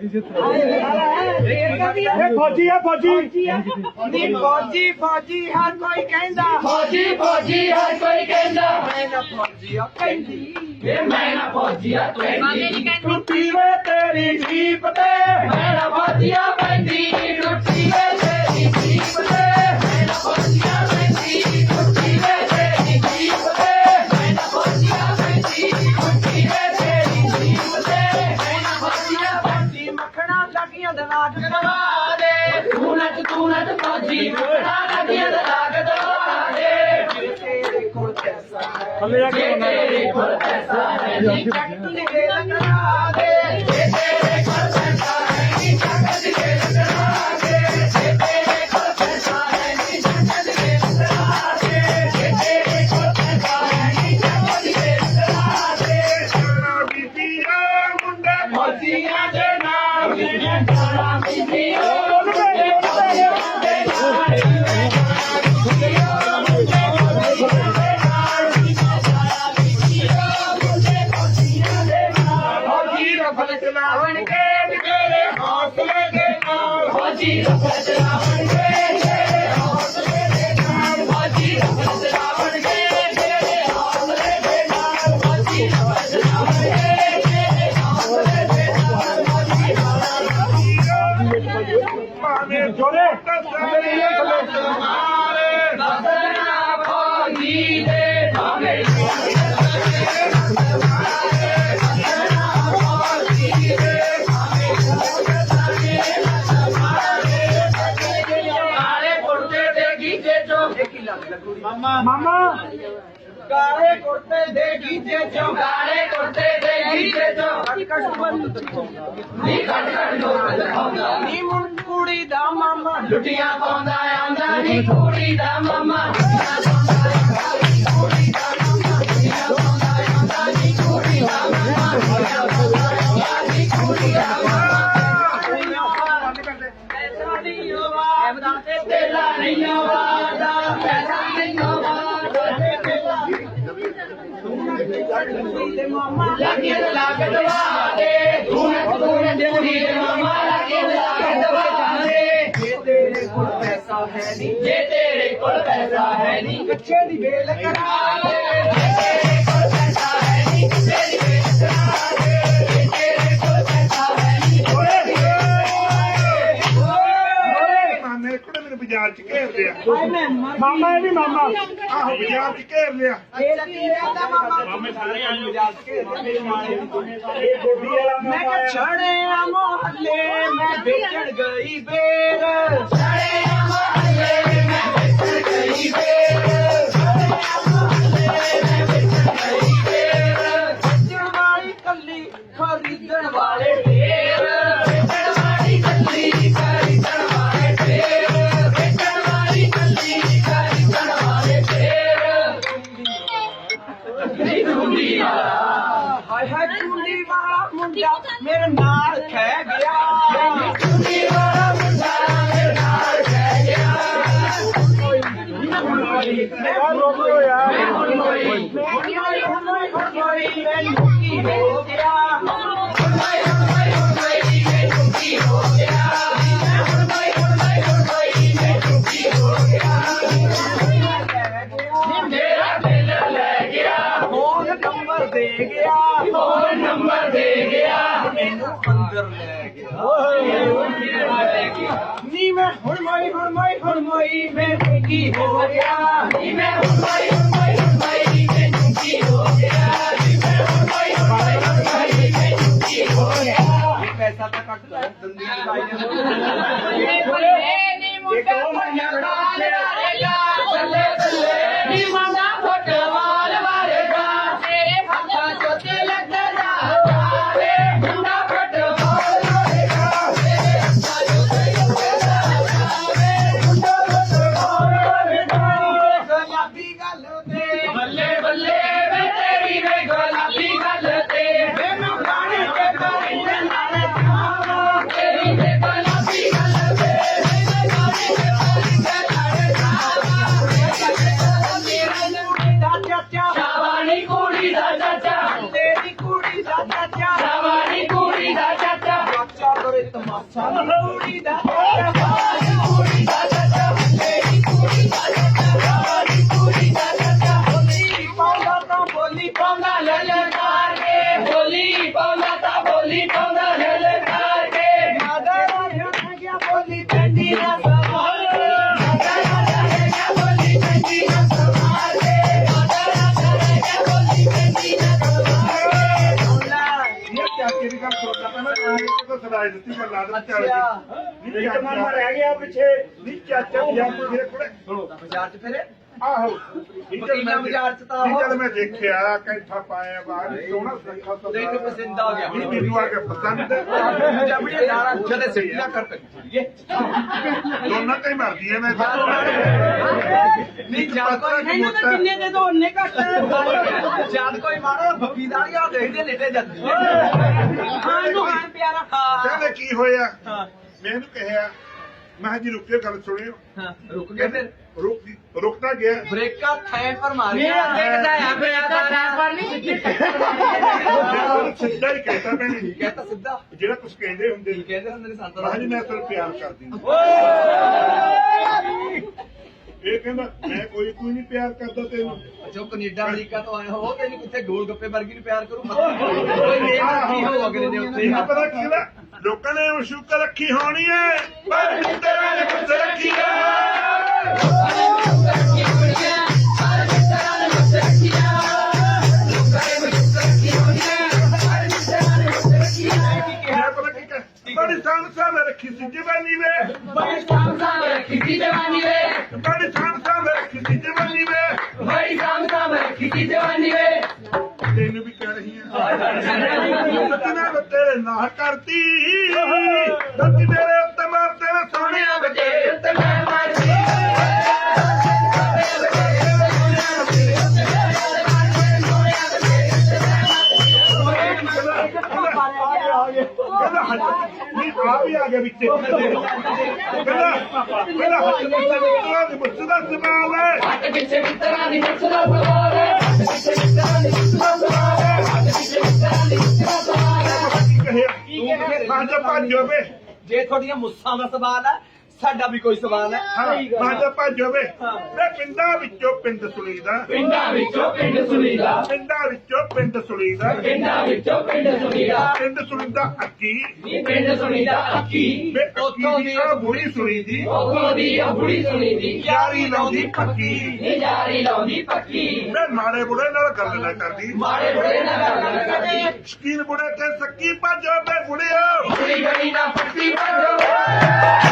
ਇਹ ਫੌਜੀ ਆ ਫੌਜੀ। ਨੀ ਫੌਜੀ ਫੌਜੀ ਹਰ ਕੋਈ ਕਹਿੰਦਾ। ਫੌਜੀ ਫੌਜੀ ਹਰ ਕੋਈ ਕਹਿੰਦਾ। ਮੈਂ ਨਾ ਫੌਜੀ ਆ ਕਹਿੰਦੀ। ਵੇ ਮੈਂ ਨਾ ਫੌਜੀਆ ਤੂੰ ਟੁੱਟੀ ਵੇ ਤੇਰੀ ਜੀਪ ਤੇ। ਮੈਂ ਨਾ ਫੌਜੀਆ ਪੈਂਦੀ ਟੁੱਟੀ ਵੇ ਪੈਸਾ ਨਾਲ ਮਾਮਾ। ਕਾਲੇ ਕੁੜਤੇ ਦੇ ਗੀਤੇ ਚੋਂ। ਕਾਲੇ ਕੁੜਤੇ ਤੇ ਗੀਤੇ ਚੋਂ। ਕੱਟ ਬੰਦ ਨੀ ਕੱਟ ਕੱਟ ਲੋਕ ਦਿਖਾਉਂਦਾ। ਨੀ ਮੁੰ ਕੁੜੀ ਦਾ ਮਾਮਾ। ਲੁੱਟੀਆਂ ਪਾਉਂਦਾ ਆਂਦਾ ਨੀ ਕੁੜੀ ਦਾ ਮਾਮਾ। ਤੇਲਾ ਨਹੀਂ ਵਾਦਾ ਲੱਗੇ ਲੱਗ ਦਵਾ ਦੇ ਤੂੰ ਤੂੰ ਨਾ ਦੇ ਮਾਮਾ ਲੱਗੇ ਲੱਗ ਦਵਾ ਦੇ ਤੇਰੇ ਕੋਲ ਪੈਸਾ ਹੈ ਨੀ ਜੇ ਤੇਰੇ ਕੋਲ ਪੈਸਾ ਹੈ ਨਹੀਂ ਬੱਚੇ ਦੀ ਵੇਲ ਕਰਾ ਦੇ। ਮਾਮਾ ਇਹ ਵੀ ਮਾਮਾ। ਆਹੋ। ਬਾਜ਼ਾਰ ਚ ਘੇਰ ਲਿਆ। ਮਾਮਾ ਸਾਰੇ ਆਏ ਇਹ ਗੋਡੀ ਵਾਲਾ ਮੈਂ ਕਿ ਆ। ਛੜੇ ਆ ਮੋਹੱਲੇ ਮੈਂ ਵੇਚਣ ਗਈ ਬੇਰ। ਸਾਰੇ ਮਹੱਲੇ ਮੈਂ ਵੇਚਣ ਗਈ ਬੇਰ। ਹੁੰਦੀ ਵਾਲਾ ਹਾਏ ਹਾਏ ਚੁੰਡੀ ਵਾਲਾ ਮੁੰਡਾ ਮੇਰੇ ਨਾਲ ਖਹਿ ਗਿਆ। ਚੁੰਨੀ ਵਾਲਾ ਮੁੰਡਾ ਮੇਰੇ ਨਾਲ ਰਹਿ ਗਿਆ। ਮੈਂ ਯਾਰ। ਮੈਂ ਹੁਣ ਮੈਨੂੰ ਅੰਦਰ ਲੈ ਗਿਆ। ਨੀ ਮੈਂ ਹੁਣ ਮੋਈ ਹੁਣ ਮੋਈ ਹੁਣ ਮੋਈ ਮੈਨੂੰ ਕੀ ਹੋ ਗਿਆ। ਨੀ ਮੈਂ ਹੁਣ ਮੈਂ ਹੁਣ ਮੈਂ ਹੁਣ ਮੈਂ ਮੈਨੂੰ ਕੀ ਹੋ ਗਿਆ। ਨੀ ਮੈਂ ਹੁਣ ਮੈਂ ਹੁਣ ਮੈਂ ਹੁਣ ਮੈਂ ਮੈਨੂੰ ਕੀ ਹੋ ਗਿਆ। ਇਹ ਪੈਸਾ ਤਾਂ ਕੱਟ ਲੈ ਦੰਦੀ ਮੰਨਿਆ ਵਾਰੇਗਾ ਬੱਲੇ ਨੀ ਮੰਨਾ ਫੁੱਟਬਾਲ ਵਾਰੇਗਾ ਤੇਰੇ ਹੱਥਾਂ ਚੋਂ ਤੇ ਕੁੜੀ ਦਾ ਦਿੱਤੀ ਗੱਲ ਲਾ ਦਿੱਤੀ ਅੱਛਾ। ਨਹੀਂ ਚਾਚਾ ਰਹਿ ਗਿਆ ਪਿੱਛੇ। ਨਹੀਂ ਚਾਚਾ ਚ ਮੇਰੇ ਕੋਲੇ ਬਾਜ਼ਾਰ ਚ ਫਿਰੇ ਆਹੋ। ਨਹੀਂ ਵਕੀਲਾਂ ਮੈਂ ਬਾਜ਼ਾਰ ਚ ਤਾਂ ਨਹੀਂ ਉਹ- ਜਦ ਮੈਂ ਦੇਖਿਆ ਕੈਂਠਾ ਪਾਇਆ ਬਾਹਰ ਸੋਹਣਾ ਸੁਨੱਖਾ ਤਾਂ ਤੈਨੂੰ ਪਸੰਦ ਆ ਗਿਆ। ਨਹੀਂ ਮੈਨੂੰ ਆ ਕੇ ਪਸੰਦ ਜਬੜੀ ਨਾਰਾ ਜਦੇ ਸਿੱਧੀਆਂ ਕਰ ਤੱਕ ਚਲੀਏ ਦੋਨਾਂ ਤੇ ਮਰਦੀ ਹੈ ਮੈਂ ਤਾਂ ਨਹੀਂ। ਜਦ ਕੋਈ ਇਹਨਾਂ ਦਾ ਕਿੰਨੇ ਦੇ ਦੋ ਉਹਨੇ ਘੱਟ ਜਦ ਕੋਈ ਮਾਰਾ ਫਕੀਦਾਰੀ ਆ ਦੇਖਦੇ ਲੇਟੇ ਜਾਂਦੇ ਹਾਂ ਨੂੰ ਹਾਂ ਪਿਆਰਾ। ਹਾਂ। ਕਹਿੰਦੇ ਕੀ ਹੋਇਆ? ਹਾਂ। ਮੈਂ ਇਹਨੂੰ ਕਿਹਾ ਮੈਂ ਜੀ ਰੁਕਿਓ ਗੱਲ ਸੁਣਿਓ। ਹਾਂ, ਰੁਕ ਗਏ ਫਿਰ। ਰੁਕ ਰੁਕਦਾ ਗਿਆ। ਬ੍ਰੇਕਾਂ ਥੈ ਪਰ ਮਾਰੀਆਂ। ਦੇਖਦਾ ਹੈ ਪਿਆ ਤਾਰਾ ਪਰ ਨਹੀਂ। ਸਿੱਧਾ ਹੀ ਕਹਿਤਾ ਭੈਣੇ। ਜੀ ਕਹਤਾ ਸਿੱਧਾ। ਜਿਹੜਾ ਕੁਝ ਕਹਿੰਦੇ ਹੁੰਦੇ। ਕੀ ਨੇ ਕਹਿੰਦੇ ਹੁੰਦੇ ਨੇ ਸੰਤ ਕਿਹਾ ਜੀ ਮੈਂ ਤੈਨੂੰ ਪਿਆਰ ਕਰਦੀ ਹਾਂ। ਇਹ ਕਹਿੰਦਾ ਮੈਂ ਕੋਈ ਕੋਈ ਨਹੀਂ ਪਿਆਰ ਕਰਦਾ ਤੈਨੂੰ। ਜੋ ਕੈਨੇਡਾ ਅਮਰੀਕਾ ਤੋਂ ਆਏ ਹੋ ਤੈਨੂੰ ਕਿੱਥੇ ਗੋਲ ਗੱਪੇ ਵਰਗੀ ਨੂੰ ਪਿਆਰ ਕਰੂ? ਕੋਈ ਨੇਮ ਕੀ ਹੋ ਅਗਲੇ ਦੇ ਉੱਤੇ। ਪਤਾ ਕੀ ਨਾ ਲੋਕਾਂ ਨੇ ਮਸ਼ੂਕ ਰੱਖੀ ਹੋਣੀ ਹੈ। ਪਰ ਤੇਰਾ ਨੇ ਕੁਝ ਰੱਖੀ ਮੈਂ ਬੜੀ ਸਾਨ ਸਾਨ ਰੱਖੀ ਸੀ। ਜਵਾਨੀ ਵੇ ਬੜੀ ਸਾਮ ਤੇਰੇ ਨਾ ਕਰਤੀ ਸੱਚ ਤੇਰੇ ਉੱਤੇ ਮਾਰ ਤੇਰੇ ਸੋਹਣਿਆ ਬਚੇ ਤੇ ਮੈਂ ਮਰਦੀ। ਕਹਿੰਦਾ ਹੱਥ ਨਹੀਂ, ਆ ਵੀ ਆ ਗਿਆ ਵਿੱਚ। ਕਹਿੰਦਾ ਕਹਿੰਦਾ ਹੱਥ ਮੁੱਛਾਂ ਦੀ ਮੁੱਛ ਦਾ ਸਵਾਲ ਹੈ। ਹੱਥ ਪਿੱਛੇ ਮਿੱਤਰਾਂ ਦੀ ਮੁੱਛ ਦਾ ਸਵਾਲ ਕਹਿਆ ਮਾਂ ਜਾ ਭੱਜੋ ਵੇ ਜੇ ਤੁਹਾਡੀਆਂ ਮੁੱਸਾਂ ਦਾ ਸਵਾਲ ਹੈ ਸਾਡਾ ਵੀ ਕੋਈ ਸਵਾਲ ਹੈ। ਹਾਂ ਮਾਂ ਜਾ ਭੱਜੋ ਵੇ ਮੈਂ ਪਿੰਡਾਂ ਵਿੱਚੋਂ ਪਿੰਡ ਸੁਣੀਦਾ ਪਿੰਡਾਂ ਵਿੱਚੋਂ ਪਿੰਡ ਸੁਣੀਦਾ ਪਿੰਡਾਂ ਵਿੱਚੋਂ ਪਿੰਡ ਸੁਣੀਦਾ ਪਿੰਡਾਂ ਵਿੱਚੋਂ ਪਿੰਡ ਸੁਣੀਦਾ ਪਿੰਡ ਸੁਣੀਦਾ ਅੱਕੀ ਨੀ ਪਿੰਡ ਸੁਣੀਦਾ ਅੱਖੀ। ਵੇ ਅੱਕੀ ਦੀ ਆ ਬੁੜੀ ਸੁਣੀਦੀ ਉਥੋਂ ਦੀ ਆ ਬੁੜੀ ਸੁਣੀਦੀ ਯਾਰੀ ਲਾਉਂਦੀ ਪੱਕੀ। ਨੀ ਯਾਰੀ ਲਾਉਂਦੀ ਪੱਕੀ। ਮੈਂ ਮਾੜੇ ਬੁੜੇ ਨਾਲ ਗੱਲ ਨਾ ਕਰਦੀ। ਮਾੜੇ ਬੁੜੇ ਨਾਲ ਗੱਲ ਕਰਦੀ ਸ਼ਕੀਨ ਬੁੜੇ ਤੇ ਸੱਕੀ ਭੱਜੋ ਵੇ ਬੁੜਿਓ। ਕੁੜੀ ਗੜੀ ਨਾ ਪੱਟੀ ਬੰਦੋ